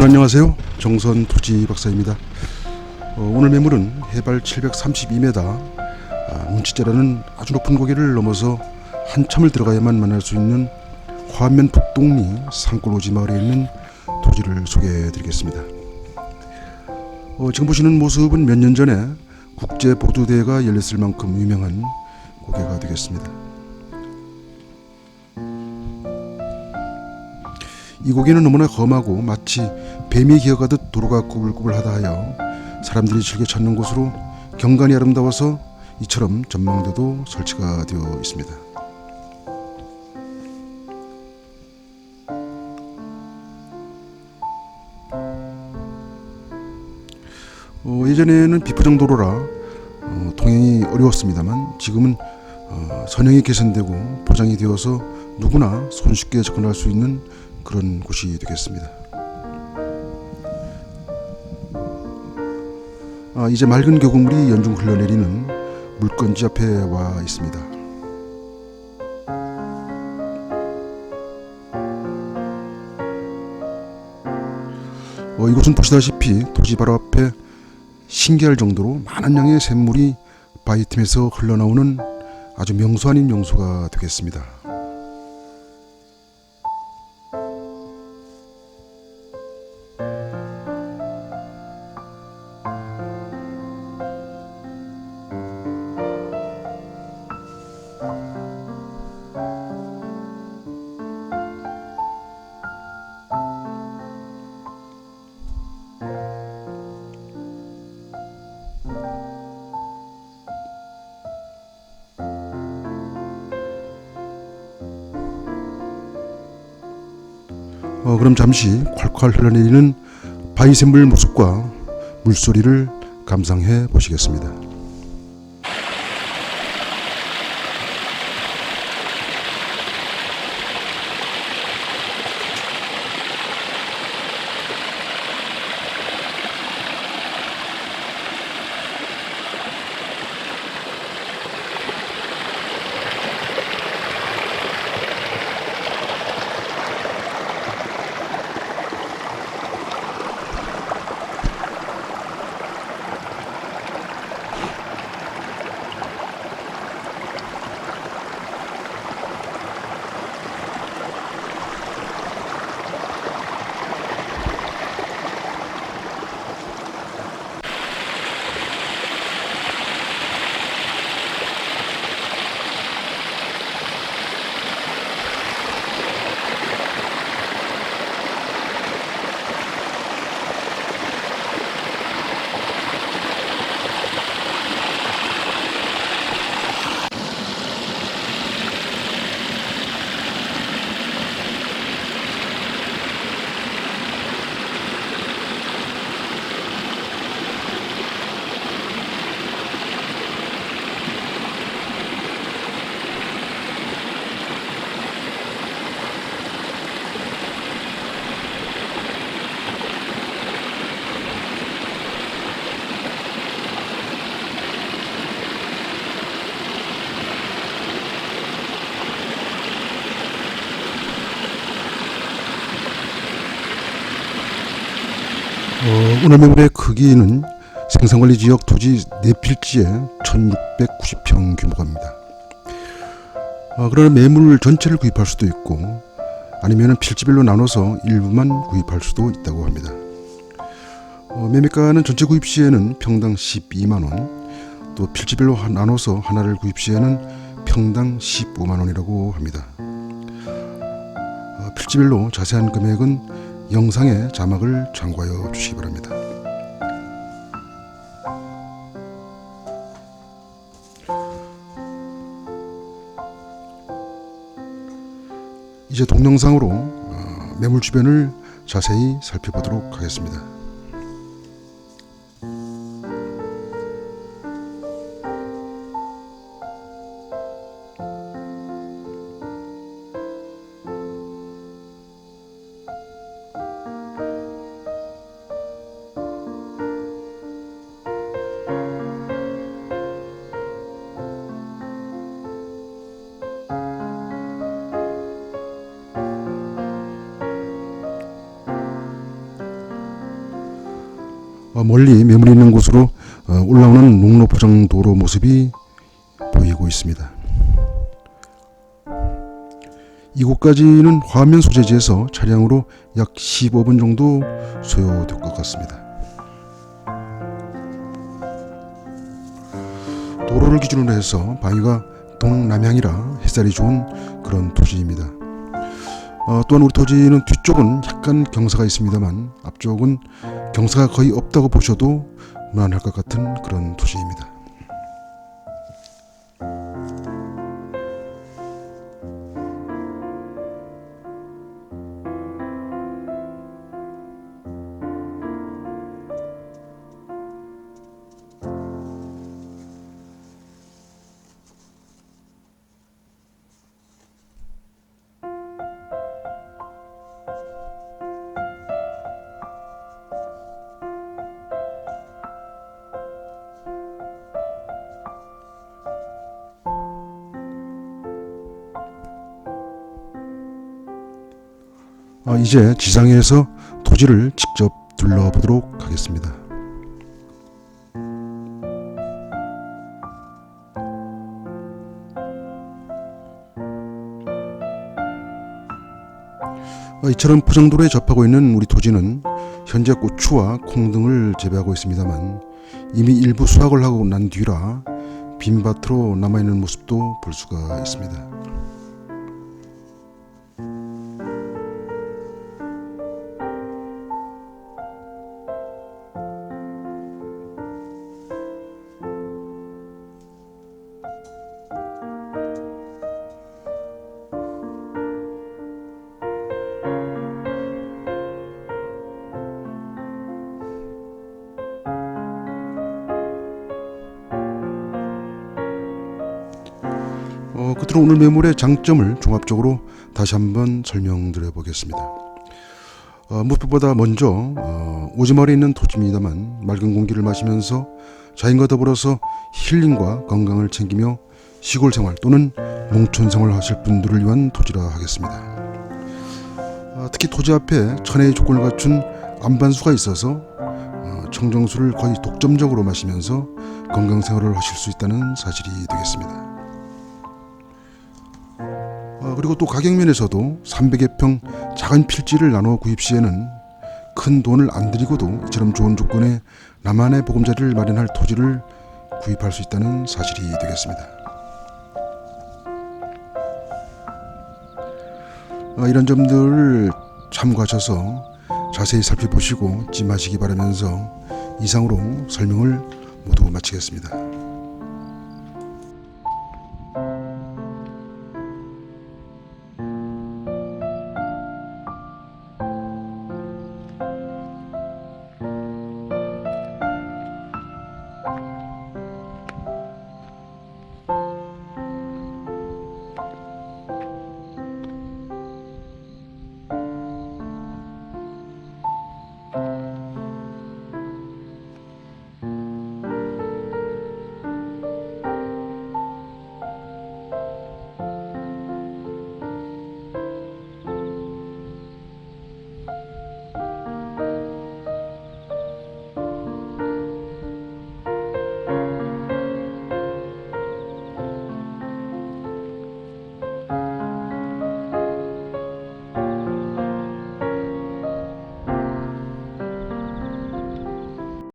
여러분 안녕하세요. 정선 토지 박사입니다. 어, 오늘 매물은 해발 732m, 아, 문치자라는 아주 높은 고개를 넘어서 한참을 들어가야만 만날 수 있는 화면 북동리 산골오지 마을에 있는 토지를 소개해드리겠습니다. 어, 지금 보시는 모습은 몇 년 전에 국제 보드 대회가 열렸을 만큼 유명한 고개가 되겠습니다. 이 고개는 너무나 험하고 마치 뱀이 기어가듯 도로가 꾸불꾸불하다 하여 사람들이 즐겨 찾는 곳으로 경관이 아름다워서 이처럼 전망대도 설치가 되어 있습니다. 어, 예전에는 비포장 도로라 어, 통행이 어려웠습니다만 지금은 어, 선형이 개선되고 보장이 되어서 누구나 손쉽게 접근할 수 있는 그런 곳이 되겠습니다. 아, 이제 맑은 교국물이 연중 흘러내리는 물건지 앞에 와 있습니다. 어, 이곳은 보시다시피 토지 바로 앞에 신기할 정도로 많은 양의 샘물이 바위 틈에서 흘러나오는 아주 명소 아닌 명소가 되겠습니다. 어, 그럼 잠시 콸콸 흘러내리는 바위샘물 모습과 물소리를 감상해 보시겠습니다. 어, 오늘 매물의 크기는 생산관리 지역 토지 4필지에 1690평 규모입니다. 어, 그러나 매물 전체를 구입할 수도 있고 아니면 필지별로 나눠서 일부만 구입할 수도 있다고 합니다. 어, 매매가는 전체 구입 시에는 평당 12만 원, 또 필지별로 하- 나눠서 하나를 구입 시에는 평당 15만 원이라고 합니다. 어, 필지별로 자세한 금액은 영상의 자막을 참고하여 주시기 바랍니다. 이제 동영상으로 어, 매물 주변을 자세히 살펴보도록 하겠습니다. 멀리 매물이 있는 곳으로 어, 올라오는 농로 포장 도로 모습이 보이고 있습니다. 이곳까지는 화면 소재지에서 차량으로 약 15분 정도 소요될 것 같습니다. 도로를 기준으로 해서 방위가 동남향이라 햇살이 좋은 그런 토지입니다. 어, 또한 우리 토지는 뒤쪽은 약간 경사가 있습니다만 앞쪽은 경사가 거의 없다고 보셔도 무난할 것 같은 그런 토지입니다. 어, 이제 지상에서 토지를 직접 둘러보도록 하겠습니다. 어, 이처럼 포장도로에 접하고 있는 우리 토지는 현재 고추와 콩 등을 재배하고 있습니다만 이미 일부 수확을 하고 난 뒤라 빈 밭으로 남아있는 모습도 볼 수가 있습니다. 끝으로 오늘 매물의 장점을 종합적으로 다시 한번 설명드려 보겠습니다. 어, 무엇보다 먼저 어, 오지마을에 있는 토지입니다만 맑은 공기를 마시면서 자연과 더불어서 힐링과 건강을 챙기며 시골 생활 또는 농촌 생활을 하실 분들을 위한 토지라 하겠습니다. 어, 특히 토지 앞에 천혜의 조건을 갖춘 안반수가 있어서 어, 청정수를 거의 독점적으로 마시면서 건강 생활을 하실 수 있다는 사실이 되겠습니다. 어, 그리고 또 가격 면에서도 300여 평 작은 필지를 나눠 구입 시에는 큰 돈을 안 들이고도 이처럼 좋은 조건의 나만의 보금자리를 마련할 토지를 구입할 수 있다는 사실이 되겠습니다. 어, 이런 점들을 참고하셔서 자세히 살펴보시고 찜하시기 바라면서 이상으로 설명을 모두 마치겠습니다.